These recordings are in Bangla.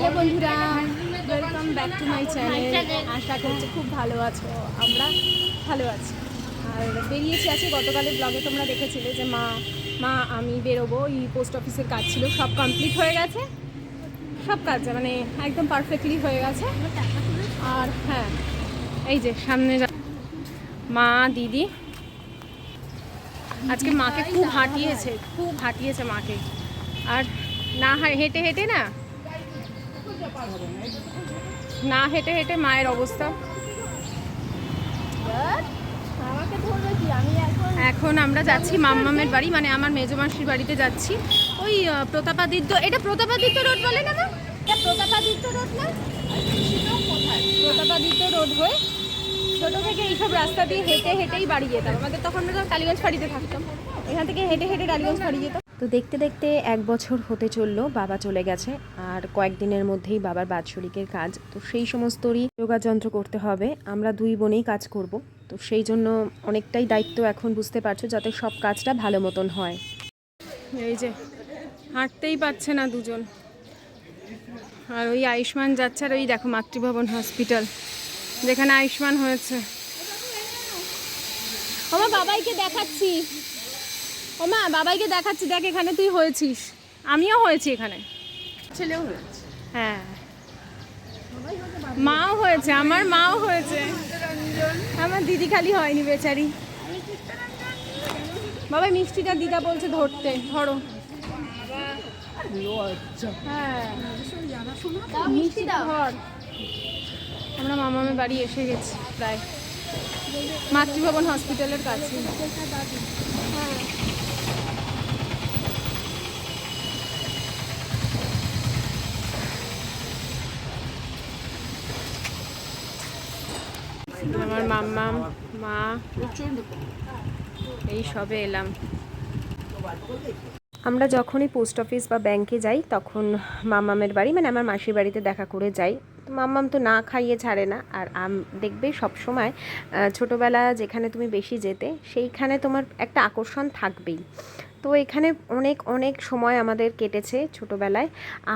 হ্যালো বন্ধুরা welcome back to my channel আশা করছি খুব ভালো আছো, আমরা ভালো আছি। আর বেরিয়েছি আছে, গতকালের ব্লগে তোমরা দেখেছিলে যে মা মা, আমি বেরোবো, এই পোস্ট অফিসের কাজ ছিল, সব কমপ্লিট হয়ে গেছে। সব কাজ মানে একদম পারফেক্টলি হয়ে গেছে। আর হ্যাঁ এই যে সামনে মা, দিদি। আজকে মাকে খুব হাঁটিয়েছে খুব হাঁটিয়েছে মাকে। আর না হেঁটে হেঁটে না? না হেঁটে হেঁটে মায়ের অবস্থা। এখন আমরা যাচ্ছি মাম্মামের বাড়ি মানে আমার মেজো মাসির বাড়িতে যাচ্ছি। ওই প্রতাপাদিত্য এটা প্রতাপাদিত্য রোড বলে না এটা প্রতাপাদিত্য রোড না? প্রতাপাদিত্য রোড হয়ে ছোটো থেকে এইসব রাস্তা দিয়ে হেঁটে হেঁটেই বাড়ি যেতাম। আমাদের তখন আমরা টালিগঞ্জ বাড়িতে থাকতাম। এখান থেকে হেঁটে হেঁটে টালিগঞ্জ বাড়ি যেতাম। তো দেখতে দেখতে এক বছর হতে চলল, বাবা চলে গেছে। আর কয়েকদিনের মধ্যেই বাবার বাৎসরিকের কাজ। তো সেই সমস্তরই যোগাযন্ত্র করতে হবে। আমরা দুই বোনেই কাজ করব। তো সেই জন্য অনেকটাই দায়িত্ব এখন বুঝতে পারছ, যাতে সব কাজটা ভালো মতন হয়। এই যে, হাঁটতেই পারছে না দুজন। আর ওই আয়ুষ্মান যাচ্ছে আর ওই দেখো মাতৃভবন হসপিটাল, যেখানে আয়ুষ্মান হয়েছে। আমার বাবাইকে দেখাচ্ছি। ওমা বাবাইকে দেখাচ্ছি দেখ এখানে তুই হয়েছিস। আমিও হয়েছি এখানে। ছেলেও হয়েছে। হ্যাঁ। মাও হয়েছে আমার মাও হয়েছে। আমার দিদি খালি হয়নি বেচারি। বাবা মিষ্টিটা দিদা বলছে ধরতে ধরো। হ্যাঁ। ধর। আমরা মামামের বাড়ি এসে গেছি প্রায়। মাতৃভবন হসপিটালের কাছে। আমার মাম্মা, মা, এই সবে এলাম। আমরা যখনই পোস্ট অফিস বা ব্যাংকে যাই, তখন মাম্মামের বাড়ি মানে আমার মাসির বাড়িতে দেখা করে যাই। তো মাম্মাম তো না খাইয়ে ছাড়ে না, আর আম দেখবে সবসময় ছোটোবেলা যেখানে তুমি বেশি যেতে, সেইখানে তোমার একটা আকর্ষণ থাকবেই। তো এখানে অনেক অনেক সময় আমাদের কেটেছে ছোটোবেলায়।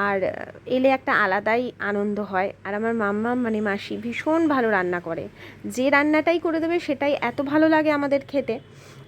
আর এলে একটা আলাদাই আনন্দ হয়। আর আমার মাম্মা মানে মাসি ভীষণ ভালো রান্না করে। যে রান্নাটাই করে দেবে সেটাই এত ভালো লাগে আমাদের খেতে।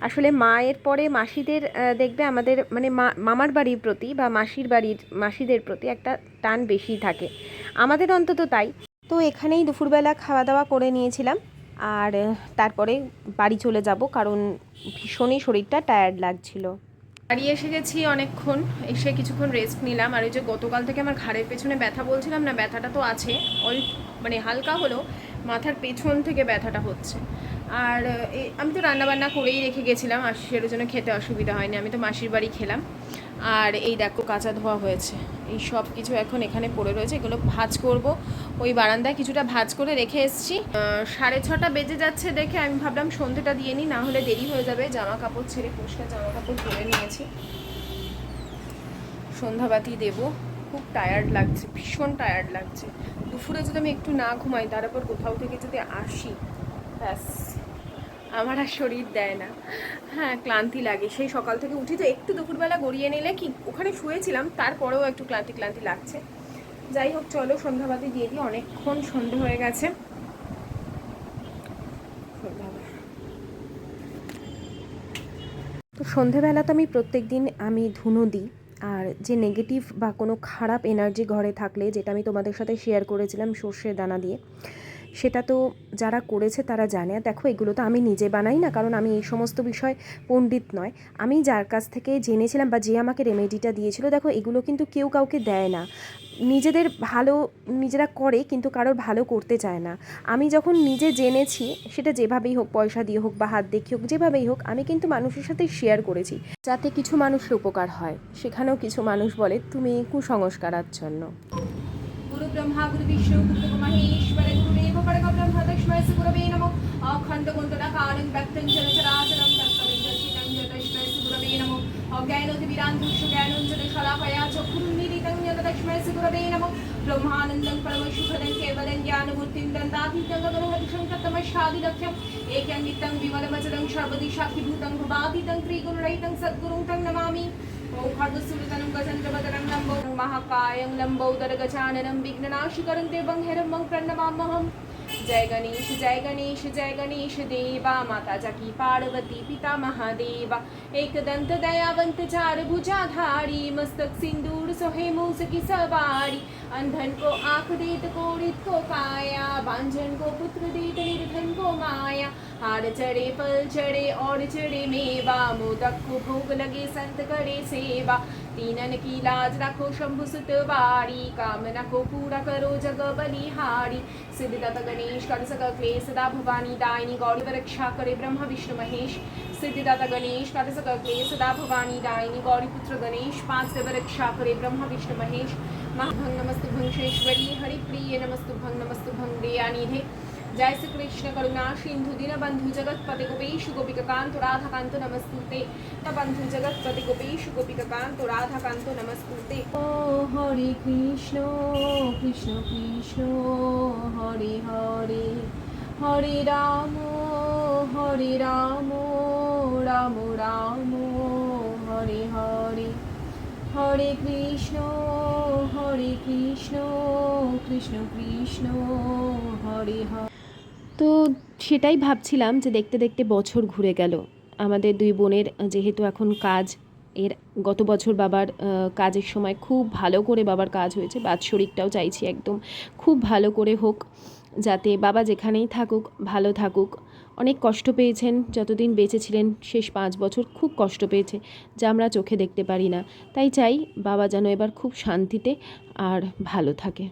আসলে মায়ের পরে মাসিদের দেখবে আমাদের মানে মা, মামার বাড়ির প্রতি বা মাসির বাড়ির, মাসিদের প্রতি একটা টান বেশি থাকে। আমাদের অন্তত তাই। তো এখানেই দুপুরবেলা খাওয়া দাওয়া করে নিয়েছিলাম। আর তারপরে বাড়ি চলে যাব কারণ ভীষণই শরীরটা টায়ার্ড লাগছিল। বাড়ি এসে গেছি অনেকক্ষণ, এসে কিছুক্ষণ রেস্ট নিলাম। আর ওই যে গতকাল থেকে আমার ঘাড়ের পেছনে ব্যথা বলছিলাম না, ব্যথাটা তো আছে। ওই মানে হালকা হলেও মাথার পেছন থেকে ব্যথাটা হচ্ছে। আর আমি তো রান্নাবান্না করেই রেখে গেছিলাম, আর সেটার জন্য খেতে অসুবিধা হয়নি। আমি তো মাসির বাড়ি খেলাম। আর এই দেখো কাঁচা ধোয়া হয়েছে। এই সব কিছু এখন এখানে পড়ে রয়েছে, এগুলো ভাজ করব। ওই বারান্দায় কিছুটা ভাজ করে রেখে এসেছি। সাড়ে ছটা বেজে যাচ্ছে দেখে আমি ভাবলাম সন্ধেটা দিয়ে নিই, না হলে দেরি হয়ে যাবে। জামা কাপড় ছেড়ে পরিষ্কার জামা কাপড় পরে নিয়েছি। সন্ধ্যাবাতি দেব। খুব টায়ার্ড লাগছে, ভীষণ টায়ার্ড লাগছে। দুপুরে যদি আমি একটু না ঘুমাই তারপর কোথাও থেকে যদি আসি, ব্যাস। আমার আর শরীর দেয় না। হ্যাঁ ক্লান্তি লাগে। সেই সকাল থেকে উঠি তো একটু দুপুরবেলা গড়িয়ে নিলে কি ওখানে শুয়েছিলাম, তারপরেও একটু ক্লান্তি ক্লান্তি লাগছে। যাই হোক, চলো, সন্ধ্যাবাতি দিয়ে দিই, অনেকক্ষণ সন্ধে হয়ে গেছে। তো সন্ধেবেলা তো আমি প্রত্যেক দিন আমি ধুনো দিই, আর যে নেগেটিভ বা কোনো খারাপ এনার্জি ঘরে থাকলে যেটা আমি তোমাদের সাথে শেয়ার করেছিলাম সর্ষের দানা দিয়ে সেটা তো যারা করেছে তারা জানে। দেখো, এগুলো তো আমি নিজে বানাই না, কারণ আমি এই সমস্ত বিষয় পণ্ডিত নয়। আমি যার কাছ থেকে জেনেছিলাম বা যে আমাকে রেমেডিটা দিয়েছিল, দেখো, এগুলো কিন্তু কেউ কাউকে দেয় না। নিজেদের ভালো নিজেরা করে, কিন্তু কারোর ভালো করতে চায় না। আমি যখন নিজে জেনেছি, সেটা যেভাবেই হোক, পয়সা দিয়ে হোক বা হাত দেখি হোক, যেভাবেই হোক, আমি কিন্তু মানুষের সাথে শেয়ার করেছি। যাতে কিছু মানুষের উপকার হয়, সেখানেও কিছু মানুষ বলে, তুমি কুসংস্কার আচ্ছন্ন গুরু ব্রহ্মা গুরু বিষ্ণু গুরু মহেশ্বর కప్పడకప్పలం హతక్ష్మయస్ గురవే నమో అఖండగుంటున కాలం వ్యక్తం జలచరాచరం వ్యక్తం జలక్ష్మయస్ గురవే నమో జ్ఞానోతి వీరాంతుక్షు జ్ఞానోంజన శలాకయా చక్షురున్మీలితం జలక్ష్మయస్ గురవే నమో బ్రహ్మానందం పరమశుభదం కేవలం జ్ఞానమూర్తిం దంతాభితంగదోహదిశం కత్తమశాదిలక్ష్యం ఏకంగిత్తం విమలవచనం సర్వదిశాక్షిభూతం భవాదితం త్రిగుణరహితం సద్గురుం తం నమామి ఓం ఖడ్గసూరితనం గజంద్రవదనం లంబో మహాకాయం లంబోదర जय गणेश जय गणेश जय गणेश देवा, माता जाकी पार्वती, पिता महादेवा। एकदंत दयावंत चार भुजाधारी मस्तक सिंदूर सोहे मूस की सवारी। अंधन को आँख देत कोड़ित को काया, बांझन को पुत्र देत निर्धन को माया। हार चढ़े पल चढ़े और चढ़े मेवा, मोदक को भोग लगे संत करे सेवा। तीनन की लाज रखो शंभु सुत बारी कामना को पूरा करो जग बलिहारी सिद्धिदाता गणेश कर सक क्लेश सदा भवानी दायिनी गौरी व रक्षा करे ब्रह्म विष्णु महेश सिद्धिदाता गणेश कर सक क्लेश सदा भवानी दायिनी गौरी पुत्र गणेश पांच देव रक्षा करे ब्रह्म विष्णु महेश महाभंग नमस्तु भंगेश्वरी हरिप्रिय नमस्तु भंग नमस्तु भंग दयानिधे జయ శ్రీకృష్ణ राधा సింధు దీనబంధు జగత్పతి గోపేషు గోపికకాంతు రాధాకాంతు నమస్కృతే తబంధు జగత్పతి గోపేషు గోపికకాంతు రాధాకాంతు నమస్కృతే ఓ హరి কৃষ্ণ কৃষ্ণ কৃষ্ণ हरे हरे हरे রাম हरे রাম রাম রাম हरे हरे হরে কৃষ্ণ হরে কৃষ্ণ কৃষ্ণ কৃষ্ণ হরে হরে তো সেটাই ভাবছিলাম যে দেখতে দেখতে বছর ঘুরে গেল। আমাদের দুই বোনের যেহেতু এখন কাজ, এর গত বছর বাবার কাজের সময় খুব ভালো করে বাবার কাজ হয়েছে, বাৎসরিকটাও চাইছি একদম খুব ভালো করে হোক, যাতে বাবা যেখানেই থাকুক, ভালো থাকুক। অনেক কষ্ট পেয়েছেন, যতদিন বেঁচে ছিলেন শেষ পাঁচ বছর খুব কষ্ট পেয়েছে, যা আমরা চোখে দেখতে পারি না। তাই চাই বাবা যেন এবার খুব শান্তিতে আর ভালো থাকে।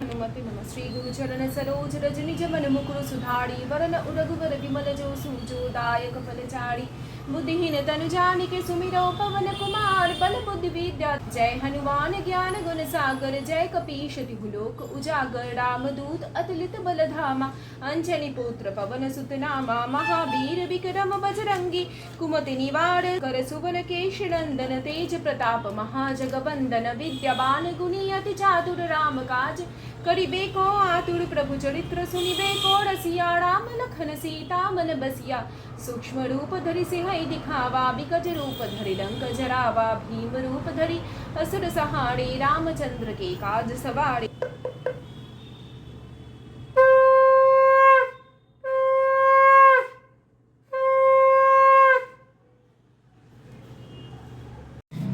શ્રી ગુરુચરણ સરોજ રજની જમન મુકુર સુધારી વરણ ઉરગુવર વિમલ જો સુજોદાયક ફલચારી बुद्धिहीन तनु जानिके सुमिरो पवन कुमार, बल बुद्धि विद्या, जय हनुमान ज्ञान गुण सागर, जय कपीश तिहुलोक उजागर, राम दूत अतुलित बल धामा अंजनी पुत्र पवन सुत नामा महावीर विक्रम बजरंगी, कुमति निवार कर सुवन केश नंदन, तेज प्रताप महाजगबंदन, विद्यावान गुणी अति चातुर राम काज करिबे को आतुर प्रभु चरित्र सुनिबे को रसिया राम लखन सीता मन बसिया सूक्ष्म रूप धरि सिंहई दिखावा विकज रूप धरि लंक जरावा भीम रूप धरि असुर सहारे रामचंद्र के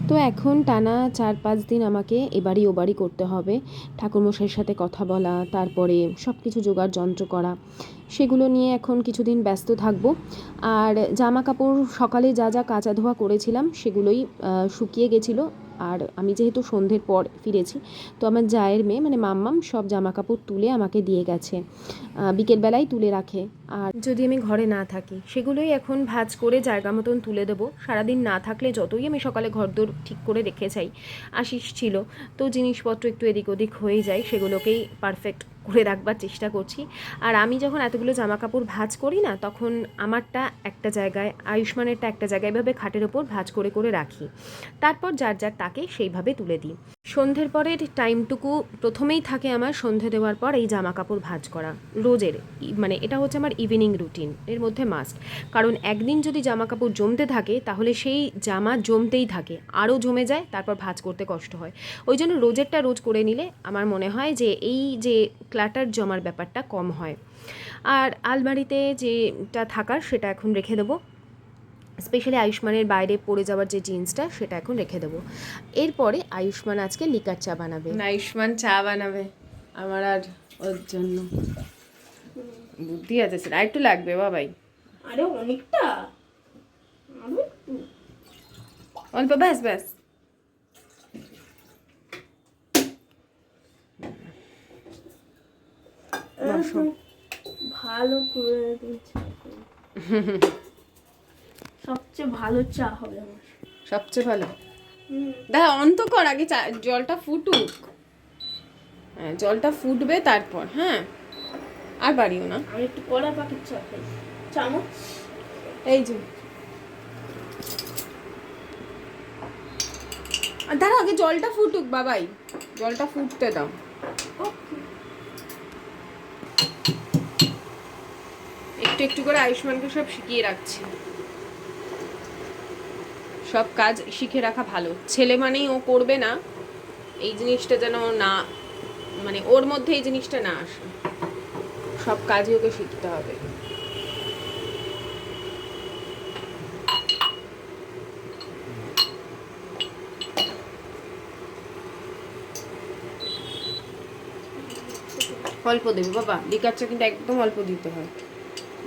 তো এখন টানা চার পাঁচ দিন আমাকে এবারই ওবারই করতে হবে। ঠাকুরমশাইয়ের সাথে কথা বলা, তারপরে সব কিছু জোগাড় যন্ত্র করা, সেগুলো নিয়ে এখন কিছুদিন ব্যস্ত থাকব। আর জামা কাপড় সকালে যা যা কাচা ধোয়া করেছিলাম, সেগুলোই শুকিয়ে গেছিল। আর আমি যেহেতু সন্ধ্যের পর ফিরেছি, তো আমার জায়ের মেয়ে মানে মাম্মাম, সব জামা কাপড় তুলে আমাকে দিয়ে গেছে। বিকেলবেলায় তুলে রাখে। আর যদি আমি ঘরে না থাকি, সেগুলোই এখন ভাজ করে জায়গা মতন তুলে দেবো। সারাদিন না থাকলে যতই আমি সকালে ঘরদোর ঠিক করে রেখে যাই, আশিস ছিল। তো জিনিসপত্র একটু এদিক ওদিক হয়ে যায়, সেগুলোকেই পারফেক্ট করে রাখবার চেষ্টা করছি। আর আমি যখন এতগুলো জামা কাপড় ভাজ করি না, তখন আমারটা একটা জায়গায়, আয়ুষ্মানেরটা একটা জায়গায় এভাবে খাটের ওপর ভাজ করে করে রাখি। তারপর যার যার তাকে সেইভাবে তুলে দিই। সন্ধ্যের পরের টাইমটুকু প্রথমেই থাকে আমার সন্ধে দেওয়ার পর এই জামা কাপড় ভাজ করা। রোজের মানে এটা হচ্ছে আমার ইভিনিং রুটিন এর মধ্যে মাস্ট কারণ একদিন যদি জামা কাপড় জমতে থাকে, তাহলে সেই জামা জমতেই থাকে। আরও জমে যায়, তারপর ভাজ করতে কষ্ট হয়। ওই জন্য রোজেরটা রোজ করে নিলে আমার মনে হয় যে এই যে ক্লাটার জমার ব্যাপারটা কম হয়। আর আলমারিতে যেটা থাকার সেটা এখন রেখে দেবো। স্পেশালি আয়ুষ্মানের বাইরে পড়ে যাওয়ার যে জিন্সটা সেটা এখন রেখে দেবো। এরপরে আয়ুষ্মান আজকে লিকার চা বানাবে। আয়ুষ্মান চা বানাবে আমার আর ওর জন্য। বুদ্ধি আছে সেটা। একটু লাগবে বাবাই আরে অনেকটা। অল্প ব্যাস ব্যাস। ভালো করে সবচেয়ে ভালো চা হবে আমার। সবচেয়ে ভালো? দেখা অন্ত কর আগে জলটা ফুটুক। হ্যাঁ জলটা ফুটবে তারপর হ্যাঁ। আর বাড়িও না। আমি একটু কড়া পাখির চা খাই। চামচ। এই যে। দাঁড়া আগে জলটা ফুটুক বাবাই। জলটা ফুটতে দাও। একটু একটু করে আয়ুষ্মানকে সব শিখিয়ে রাখছি। সব কাজ শিখে রাখা ভালো। ছেলে মানেই ও করবে না, এই জিনিসটা যেন না মানে ওর মধ্যে এই জিনিসটা না আসে। সব কাজই ওকে শিখতে হবে। অল্প দেবে, বাবা। লিকার চা কিন্তু একদম অল্প দিতে হয়।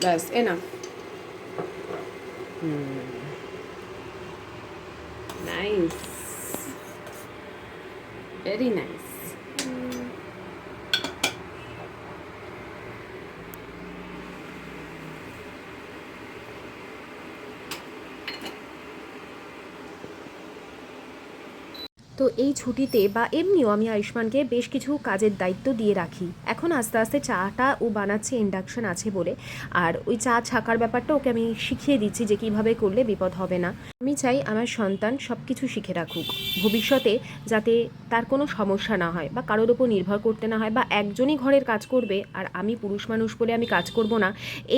ব্যাস এ না নাইস ভেরি নাইস তো এই ছুটিতে বা এমনিও আমি আয়ুষ্মানকে বেশ কিছু কাজের দায়িত্ব দিয়ে রাখি। এখন আস্তে আস্তে চাটা ও বানাচ্ছে ইন্ডাকশন আছে বলে। আর ওই চা ছাকার ব্যাপারটা ওকে আমি শিখিয়ে দিচ্ছি যে কীভাবে করলে বিপদ হবে না। আমি চাই আমার সন্তান সব কিছু শিখে রাখুক। ভবিষ্যতে যাতে তার কোনো সমস্যা না হয় বা কারোর ওপর নির্ভর করতে না হয় বা একজনই ঘরের কাজ করবে আর আমি পুরুষ মানুষ বলে আমি কাজ করব না,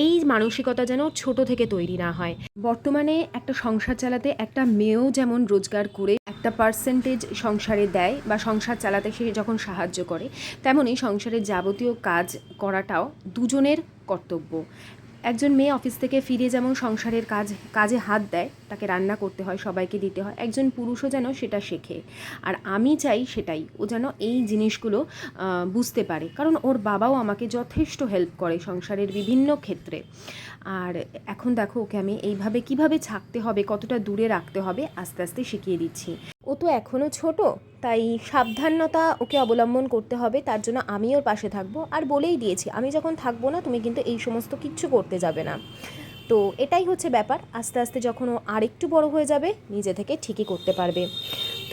এই মানসিকতা যেন ছোট থেকে তৈরি না হয়। বর্তমানে একটা সংসার চালাতে একটা মেয়েও যেমন রোজগার করে একটা পার্সেন্টেজ সংসারে দেয় বা সংসার চালাতে সে যখন সাহায্য করে, তেমনই সংসারের যাবতীয় কাজ করাটাও দুজনের কর্তব্য। একজন মেয়ে অফিস থেকে ফিরে যেমন সংসারের কাজ, কাজে হাত দেয়, তাকে রান্না করতে হয়, সবাইকে দিতে হয়, একজন পুরুষও যেন সেটা শেখে। আর আমি চাই সেটাই, ও যেন এই জিনিসগুলো বুঝতে পারে। কারণ ওর বাবাও আমাকে যথেষ্ট হেল্প করে সংসারের বিভিন্ন ক্ষেত্রে। আর এখন দেখো ওকে আমি এইভাবে কীভাবে থাকতে হবে, কতটা দূরে রাখতে হবে, আস্তে আস্তে শিখিয়ে দিচ্ছি। তো এখনও ছোট, তাই সাবধানতা ওকে অবলম্বন করতে হবে, তার জন্য আমি ওর পাশে থাকব। আর বলেই দিয়েছি, আমি যখন থাকব না, তুমি কিন্তু এই সমস্ত কিচ্ছু করতে যাবে না। তো এটাই হচ্ছে ব্যাপার, আস্তে আস্তে যখন ও আরেকটু বড় হয়ে যাবে, নিজে থেকে ঠিকই করতে পারবে।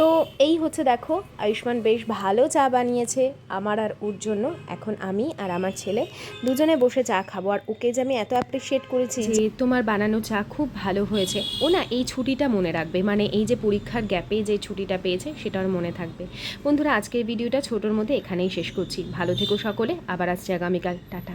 তো এই হচ্ছে দেখো, আয়ুষ্মান বেশ ভালো চা বানিয়েছে, আমার আর ওর জন্য, এখন আমি আর আমার ছেলে দুজনে বসে চা খাব। আর ওকে যে আমি এত অ্যাপ্রিসিয়েট করেছি যে তোমার বানানো চা খুব ভালো হয়েছে, ও না এই ছুটিটা মনে রাখবে মানে এই যে পরীক্ষার গ্যাপে যে ছুটিটা পেয়েছে সেটার মনে থাকবে। বন্ধুরা, আজকের ভিডিওটা ছোটোর মধ্যে এখানেই শেষ করছি। ভালো থেকো সকলে, আবার আসছে আগামীকাল। টাটা।